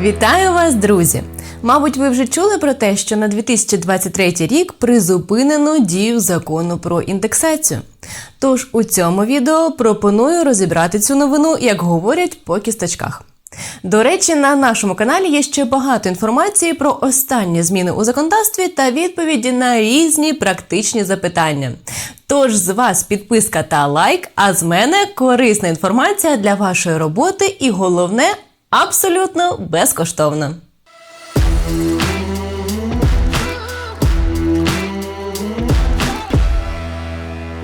Вітаю вас, друзі! Мабуть, ви вже чули про те, що на 2023 рік призупинено дію закону про індексацію. Тож у цьому відео пропоную розібрати цю новину, як говорять по кісточках. До речі, на нашому каналі є ще багато інформації про останні зміни у законодавстві та відповіді на різні практичні запитання. Тож з вас підписка та лайк, а з мене корисна інформація для вашої роботи і головне абсолютно безкоштовно.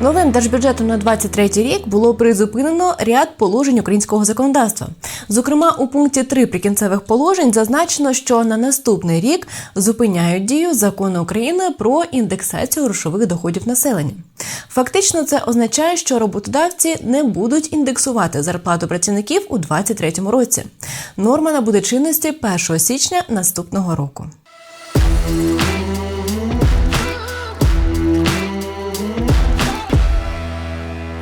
Новим держбюджетом на 23 рік було призупинено ряд положень українського законодавства. Зокрема, у пункті 3 прикінцевих положень зазначено, що на наступний рік зупиняють дію закону України про індексацію грошових доходів населення. Фактично, це означає, що роботодавці не будуть індексувати зарплату працівників у 2023 році. Норма набуде чинності 1 січня наступного року.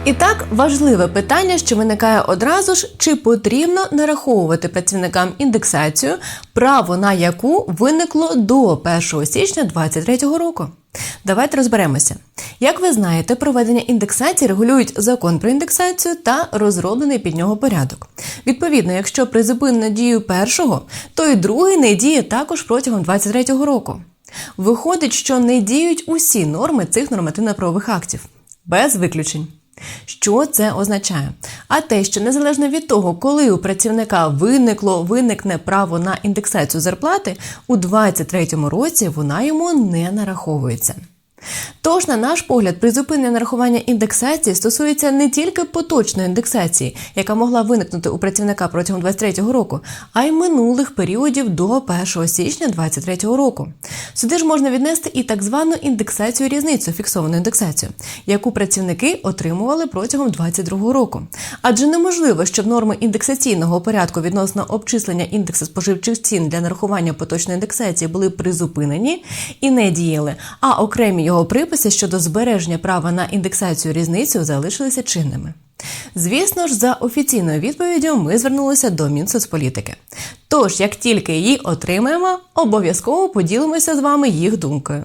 І так, важливе питання, що виникає одразу ж, чи потрібно нараховувати працівникам індексацію, право на яку виникло до 1 січня 2023 року. Давайте розберемося. Як ви знаєте, проведення індексації регулюють закон про індексацію та розроблений під нього порядок. Відповідно, якщо призупинено дію першого, то і другий не діє також протягом 2023 року. Виходить, що не діють усі норми цих нормативно-правових актів, без виключень. Що це означає? А те, що незалежно від того, коли у працівника виникло виникне право на індексацію зарплати, у 2023 році вона йому не нараховується. Тож, на наш погляд, призупинення нарахування індексації стосується не тільки поточної індексації, яка могла виникнути у працівника протягом 2023 року, а й минулих періодів до 1 січня 2023 року. Сюди ж можна віднести і так звану індексацію різницю, фіксовану індексацію, яку працівники отримували протягом 2022 року. Адже неможливо, щоб норми індексаційного порядку відносно обчислення індексу споживчих цін для нарахування поточної індексації були призупинені і не діяли, а окремі його приписи щодо збереження права на індексацію різницю залишилися чинними. Звісно ж, за офіційною відповіддю ми звернулися до Мінсоцполітики. Тож, як тільки її отримаємо, обов'язково поділимося з вами їх думкою.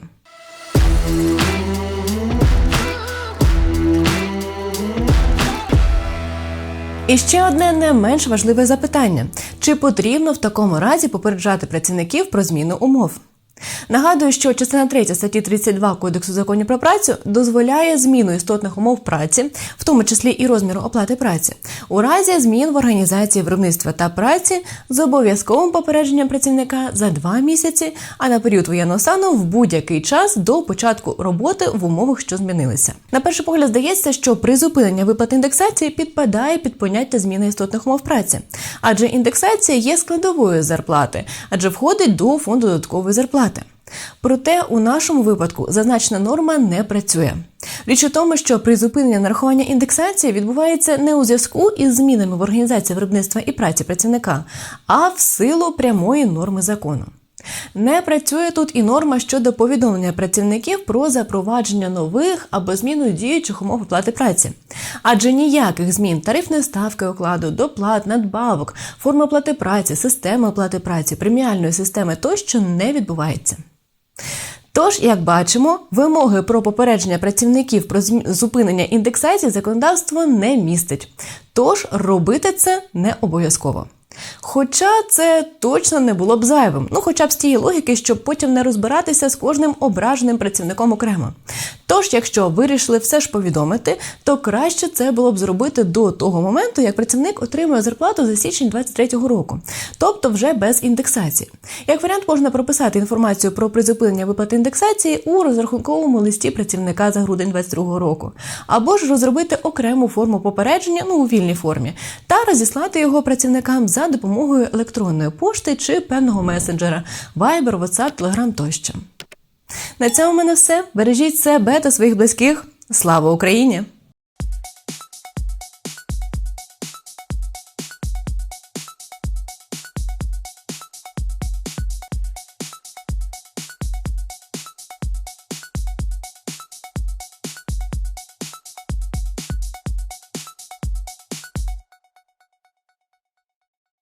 І ще одне не менш важливе запитання: чи потрібно в такому разі попереджати працівників про зміну умов? Нагадую, що частина 3 статті 32 Кодексу законів про працю дозволяє зміну істотних умов праці, в тому числі і розміру оплати праці, у разі змін в організації виробництва та праці з обов'язковим попередженням працівника за два місяці, а на період воєнного стану в будь-який час до початку роботи в умовах, що змінилися. На перший погляд здається, що призупинення виплат індексації підпадає під поняття зміни істотних умов праці, адже індексація є складовою зарплати, адже входить до фонду додаткової зарплати. Проте у нашому випадку зазначена норма не працює. Річ у тому, що призупинення нарахування індексації відбувається не у зв'язку із змінами в організації виробництва і праці працівника, а в силу прямої норми закону. Не працює тут і норма щодо повідомлення працівників про запровадження нових або зміну діючих умов оплати праці, адже ніяких змін тарифної ставки окладу, доплат, надбавок, форми оплати праці, системи оплати праці, преміальної системи тощо не відбувається. Тож, як бачимо, вимоги про попередження працівників про зупинення індексації законодавство не містить. Тож робити це не обов'язково. Хоча це точно не було б зайвим, ну хоча б з тієї логіки, щоб потім не розбиратися з кожним ображеним працівником окремо. Тож, якщо вирішили все ж повідомити, то краще це було б зробити до того моменту, як працівник отримує зарплату за січень 2023 року, тобто вже без індексації. Як варіант, можна прописати інформацію про призупинення виплати індексації у розрахунковому листі працівника за грудень 2022 року, або ж розробити окрему форму попередження ну у вільній формі, та розіслати його працівникам за допомогою електронної пошти чи певного месенджера Viber, WhatsApp, Telegram тощо. На цьому в мене все. Бережіть себе та своїх близьких. Слава Україні!